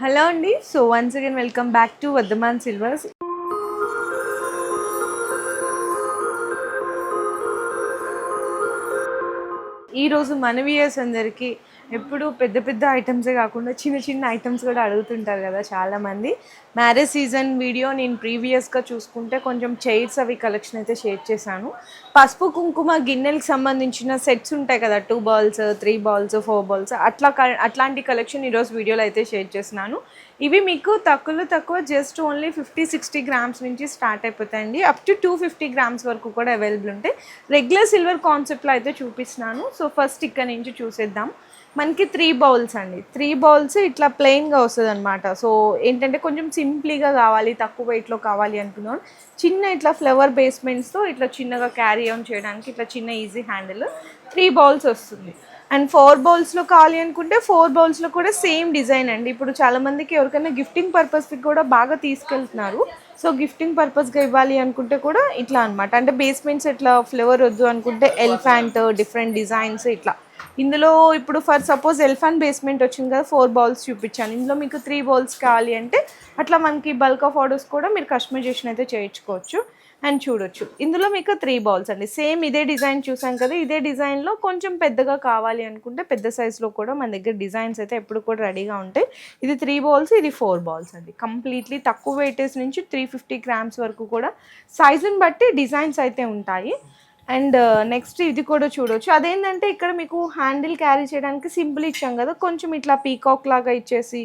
Hello అండి. So once again welcome back to Vardhaman silvers ఈరోజు మన వియర్స్ అందరికీ ఎప్పుడు పెద్ద పెద్ద ఐటమ్సే కాకుండా చిన్న చిన్న ఐటమ్స్ కూడా అడుగుతుంటారు కదా చాలామంది. మ్యారేజ్ సీజన్ వీడియో నేను ప్రీవియస్గా చూసుకుంటే కొంచెం చైర్స్ అవి కలెక్షన్ అయితే షేర్ చేశాను. పసుపు కుంకుమ గిన్నెలకు సంబంధించిన సెట్స్ ఉంటాయి కదా two balls three balls four balls అట్లా క- అట్లాంటి కలెక్షన్ ఈరోజు వీడియోలో అయితే షేర్ చేస్తున్నాను. ఇవి మీకు తక్కువలో తక్కువ just only fifty sixty grams నుంచి స్టార్ట్ అయిపోతాయండి. Up to two fifty grams వరకు కూడా అవైలబుల్ ఉంటాయి. రెగ్యులర్ సిల్వర్ కాన్సెప్ట్లో అయితే చూపిస్తున్నాను. సో ఫస్ట్ ఇక్కడ నుంచి చూసేద్దాం. మనకి త్రీ బౌల్స్ అండి. త్రీ బౌల్స్ ఇట్లా ప్లెయిన్గా వస్తుంది అనమాట సో ఏంటంటే కొంచెం సింప్లీగా కావాలి తక్కువ వెయిట్లో కావాలి అనుకున్నాను చిన్న ఇట్లా ఫ్లవర్ బేస్మెంట్స్తో ఇట్లా చిన్నగా క్యారీ ఆన్ చేయడానికి ఇట్లా చిన్న ఈజీ హ్యాండిల్ త్రీ బౌల్స్ వస్తుంది. అండ్ ఫోర్ బౌల్స్లో కావాలి అనుకుంటే ఫోర్ బౌల్స్లో కూడా సేమ్ డిజైన్ అండి. ఇప్పుడు చాలామందికి ఎవరికైనా గిఫ్టింగ్ పర్పస్కి కూడా బాగా తీసుకెళ్తున్నారు. సో గిఫ్టింగ్ పర్పస్గా ఇవ్వాలి అనుకుంటే కూడా ఇట్లా అనమాట అంటే బేస్మెంట్స్ ఇట్లా ఫ్లేవర్ వద్దు అనుకుంటే ఎలిఫాంట్ డిఫరెంట్ డిజైన్స్ ఇట్లా. ఇందులో ఇప్పుడు ఫర్ సపోజ్ ఎల్ఫాన్ బేస్మెంట్ వచ్చింది కదా ఫోర్ బాల్స్ చూపించాను. ఇందులో మీకు త్రీ బాల్స్ కావాలి అంటే అట్లా మనకి బల్క్ ఆఫ్ ఆర్డర్స్ కూడా మీరు కస్టమైజేషన్ అయితే చేయించుకోవచ్చు అండ్ చూడొచ్చు. ఇందులో మీకు త్రీ బాల్స్ అండి. సేమ్ ఇదే డిజైన్ చూసాం కదా ఇదే డిజైన్లో కొంచెం పెద్దగా కావాలి అనుకుంటే పెద్ద సైజులో కూడా మన దగ్గర డిజైన్స్ అయితే ఎప్పుడు కూడా రెడీగా ఉంటాయి. ఇది త్రీ బాల్స్ ఇది ఫోర్ బాల్స్ అండి. కంప్లీట్లీ తక్కువ వెయిటేజ్ నుంచి త్రీ ఫిఫ్టీ గ్రామ్స్ వరకు కూడా సైజుని బట్టి డిజైన్స్ అయితే ఉంటాయి. అండ్ నెక్స్ట్ ఇది కూడా చూడొచ్చు. అదేంటంటే ఇక్కడ మీకు హ్యాండిల్ క్యారీ చేయడానికి సింపుల్ ఇచ్చాం కదా కొంచెం ఇట్లా పీకాక్ లాగా ఇచ్చేసి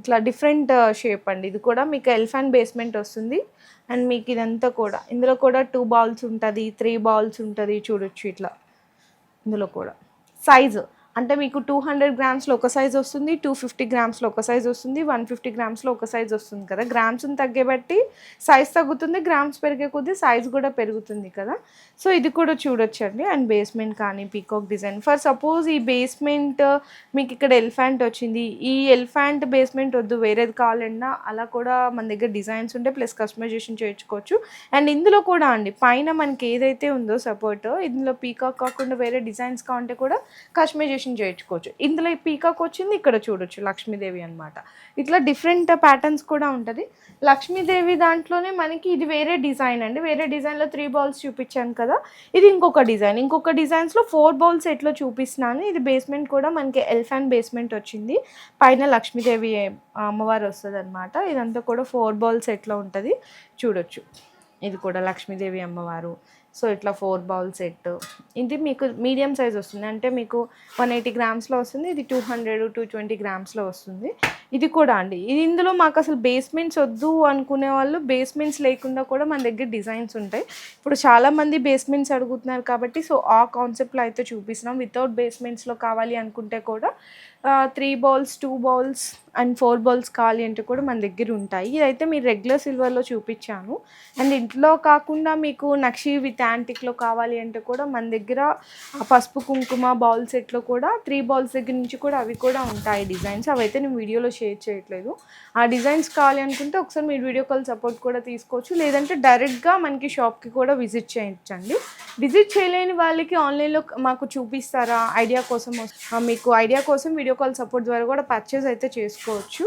ఇట్లా డిఫరెంట్ షేప్ అండి. ఇది కూడా మీకు ఎలిఫెంట్ బేస్మెంట్ వస్తుంది. అండ్ మీకు ఇదంతా కూడా ఇందులో కూడా టూ బాల్స్ ఉంటుంది త్రీ బాల్స్ ఉంటుంది చూడొచ్చు ఇట్లా. ఇందులో కూడా. సైజు అంటే మీకు టూ హండ్రెడ్ గ్రామ్స్లో ఒక సైజ్ వస్తుంది టూ ఫిఫ్టీ గ్రామ్స్లో ఒక సైజ్ వస్తుంది వన్ ఫిఫ్టీ గ్రామ్స్లో ఒక సైజ్ వస్తుంది కదా. గ్రామ్స్ని తగ్గేబట్టి సైజ్ తగ్గుతుంది గ్రామ్స్ పెరిగే కొద్దీ సైజ్ కూడా పెరుగుతుంది కదా. సో ఇది కూడా చూడొచ్చండి. అండ్ బేస్మెంట్ కానీ పీకాక్ డిజైన్ ఫర్ సపోజ్ ఈ బేస్మెంట్ uh, మీకు ఇక్కడ ఎలిఫెంట్ వచ్చింది. ఈ ఎలిఫెంట్ బేస్మెంట్ వద్దు వేరేది కావాలన్నా అలా కూడా మన దగ్గర డిజైన్స్ ఉంటే ప్లస్ కస్టమైజేషన్ చేయించుకోవచ్చు. అండ్ ఇందులో కూడా అండి పైన మనకి ఏదైతే ఉందో సపోర్ట్ ఇందులో పీకాక్ కాకుండా వేరే డిజైన్స్ కావాలంటే కూడా కస్టమైజేషన్ చేయించుకోవచ్చు. ఇందులో ఈ పీకాక్ వచ్చింది ఇక్కడ చూడొచ్చు లక్ష్మీదేవి అనమాట ఇట్లా డిఫరెంట్ ప్యాటర్న్స్ కూడా ఉంటుంది. లక్ష్మీదేవి దాంట్లోనే మనకి ఇది వేరే డిజైన్ అండి. వేరే డిజైన్లో త్రీ బౌల్స్ చూపించాను కదా. ఇది ఇంకొక డిజైన్. ఇంకొక డిజైన్స్లో ఫోర్ బౌల్స్ ఎట్లా చూపిస్తున్నాను. ఇది బేస్మెంట్ కూడా మనకి ఎల్ఫాన్ బేస్మెంట్ వచ్చింది. పైన లక్ష్మీదేవి అమ్మవారు వస్తుంది అనమాట ఇదంతా కూడా ఫోర్ బౌల్స్ ఎట్లా ఉంటుంది. చూడొచ్చు. ఇది కూడా లక్ష్మీదేవి అమ్మవారు. సో ఇట్లా ఫోర్ బౌల్ సెట్. ఇది మీకు మీడియం సైజ్ వస్తుంది. అంటే మీకు వన్ ఎయిటీ గ్రామ్స్లో వస్తుంది ఇది టూ హండ్రెడ్ టూ ట్వంటీ గ్రామ్స్లో వస్తుంది. ఇది కూడా అండి. ఇది ఇందులో మాకు అసలు బేస్మెంట్స్ వద్దు అనుకునే వాళ్ళు బేస్మెంట్స్ లేకుండా కూడా మన దగ్గర డిజైన్స్ ఉంటాయి. ఇప్పుడు చాలామంది బేస్మెంట్స్ అడుగుతున్నారు కాబట్టి సో ఆ కాన్సెప్ట్లో అయితే చూపిస్తున్నాం. వితౌట్ బేస్మెంట్స్లో కావాలి అనుకుంటే కూడా three bowls two bowls and four bowls కావాలి అంటే కూడా మన దగ్గర ఉంటాయి. ఇదైతే మీరు రెగ్యులర్ సిల్వర్లో చూపించాను. అండ్ ఇంట్లో కాకుండా మీకు నక్షి విత్ యాంటిక్లో కావాలి అంటే కూడా మన దగ్గర ఆ పసుపు కుంకుమ బౌల్ సెట్లో కూడా త్రీ బౌల్స్ దగ్గర నుంచి కూడా అవి కూడా ఉంటాయి డిజైన్స్. అవైతే నేను వీడియోలో షేర్ చేయట్లేదు. ఆ డిజైన్స్ కావాలి అనుకుంటే ఒకసారి మీరు వీడియో కాల్ సపోర్ట్ కూడా తీసుకోవచ్చు. లేదంటే డైరెక్ట్గా మనకి షాప్కి కూడా విజిట్ చేయించండి. విజిట్ చేయలేని వాళ్ళకి ఆన్లైన్లో మాకు చూపిస్తారా? ఐడియా కోసం మీకు ఐడియా కోసం వీడియో కాల్ సపోర్ట్ ద్వారా కూడా పర్చేస్ అయితే చేసుకోవచ్చు.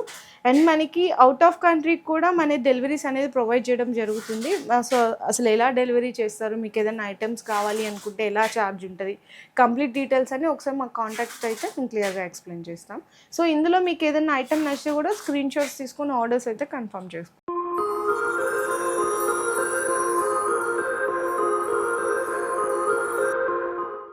అండ్ మనకి అవుట్ ఆఫ్ కంట్రీకి కూడా మన డెలివరీస్ అనేది ప్రొవైడ్ చేయడం జరుగుతుంది. సో అసలు ఎలా డెలివరీ చేస్తారు? మీకు ఏదైనా ఐటమ్స్ కావాలి అనుకుంటే ఎలా ఛార్జ్ ఉంటుంది? కంప్లీట్ డీటెయిల్స్ అని ఒకసారి మాకు కాంటాక్ట్ అయితే మేము క్లియర్గా ఎక్స్ప్లెయిన్ చేస్తాం. సో ఇందులో మీకు ఏదైనా ఐటమ్ నచ్చితే కూడా స్క్రీన్ షాట్స్ తీసుకొని ఆర్డర్స్ అయితే కన్ఫర్మ్ చేసుకోండి